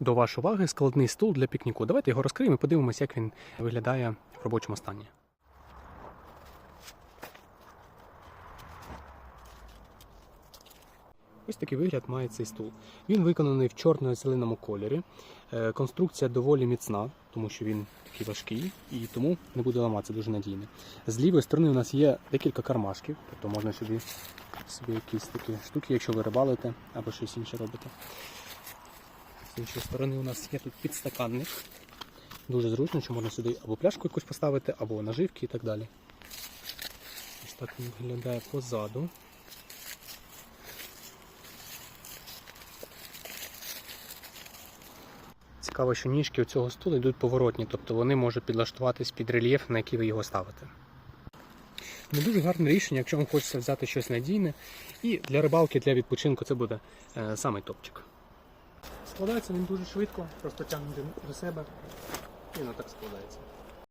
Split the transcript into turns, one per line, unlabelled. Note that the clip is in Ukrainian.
До вашої уваги складний стул для пікніку. Давайте його розкриємо і подивимося, як він виглядає в робочому стані. Ось такий вигляд має цей стул. Він виконаний в чорно-зеленому кольорі. Е, Конструкція доволі міцна, тому що він такий важкий і тому не буде ламатися дуже надійно. З лівої сторони у нас є декілька кармашків, тобто можна сюди собі якісь такі штуки, якщо ви рибалите або щось інше робите. Іншої сторони у нас є тут підстаканник. Дуже зручно, що можна сюди або пляшку якусь поставити, або наживки і так далі. Ось так він виглядає позаду. Цікаво, що ніжки у цього стулу йдуть поворотні, тобто вони можуть підлаштуватись під рельєф, на який ви його ставите. Не дуже гарне рішення, якщо вам хочеться взяти щось надійне. І для рибалки, для відпочинку це буде е, самий топчик. Складається він дуже швидко, просто тягнути до себе і воно так складається.